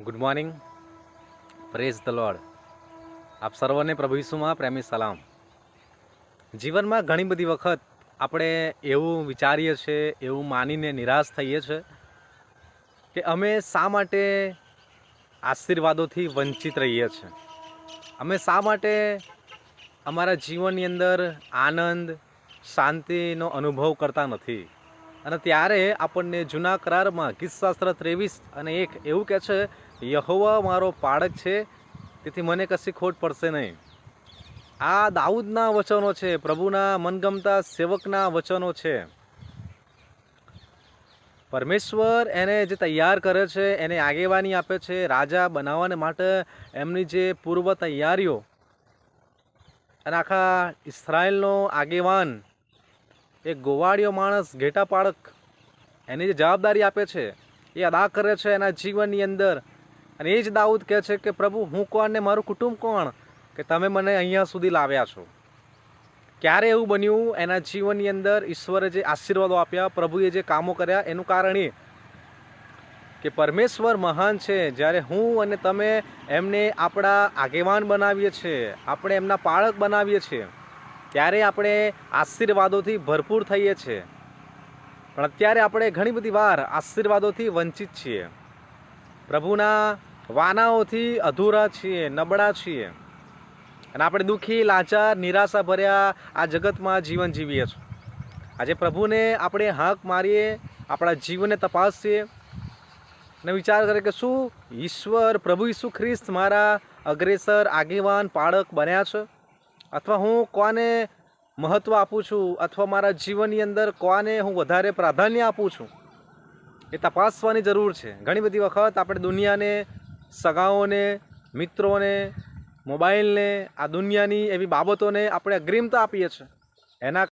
Good morning praise the Lord આપ સર્વને પ્રભુ પ્રેમી સલામ. જીવનમાં ઘણી બધી વખત આપણે એવું વિચારીએ છીએ એવું માનીને નિરાશ થઈએ છીએ કે અમે શા માટે આશીર્વાદોથી વંચિત રહીએ છીએ અમે શા માટે અમારા જીવનની અંદર આનંદ, શાંતિનો અનુભવ કરતા નથી? અને ત્યારે આપણને જૂના કરારમાં ગીતશાસ્ત્ર ત્રેવીસ અને એક એવું કહે છે, યહોવા મારો પાડક છે, તેથી મને કશી ખોટ પડશે નહીં. આ દાઉદના વચનો છે, પ્રભુના મનગમતા સેવકના વચનો છે. પરમેશ્વર એને જે તૈયાર કરે છે, એને આગેવાની આપે છે, રાજા બનાવવાને માટે એમની જે પૂર્વ તૈયારીઓ અને આખા ઇસરાયલનો આગેવાન એક ગોવાળિયો માણસ ઘેટા પાળક એની જે જવાબદારી આપે છે, એ અદા કરે છે એના જીવનની અંદર. અને એ જ દાઉદ કહે છે કે, પ્રભુ, હું કોણ ને મારું કુટુંબ કોણ? કે તમે મને અહીંયા સુધી લાવ્યા છો. ક્યારે એવું બન્યું? એના જીવનની અંદર ઈશ્વરે જે આશીર્વાદો આપ્યા, પ્રભુએ જે કામો કર્યા, એનું કારણ એ કે પરમેશ્વર મહાન છે. જ્યારે હું અને તમે એમને આપણા આગેવાન બનાવીએ છીએ, આપણે એમના પાળક બનાવીએ છીએ ત્યારે આપણે આશીર્વાદોથી ભરપૂર થઈએ છીએ. પણ અત્યારે આપણે ઘણી બધી વાર આશીર્વાદોથી વંચિત છીએ. પ્રભુના વાનાઓથી અધૂરા છીએ, નબળા છીએ. અને આપણે દુઃખી, લાચાર નિરાશા ભર્યા આ જગતમાં જીવન જીવીએ છીએ. આજે પ્રભુને આપણે હાંક મારીએ, આપણા જીવનને તપાસીએ અને વિચાર કરે કે શું ઈશ્વર, પ્રભુ ઈસુ ખ્રિસ્ત મારા અગ્રેસર, આગેવાન પાળક બન્યા છે? અથવા હું કોને મહત્ત્વ આપું છું અથવા મારા જીવનની અંદર કોને હું વધારે પ્રાધાન્ય આપું છું, એ તપાસવાની જરૂર છે. ઘણી બધી વખત આપણે દુનિયાને, સગાઓને, મિત્રોને, મોબાઈલને, આ દુનિયાની એવી બાબતોને આપણે અગ્રિમતા આપીએ છીએ. એના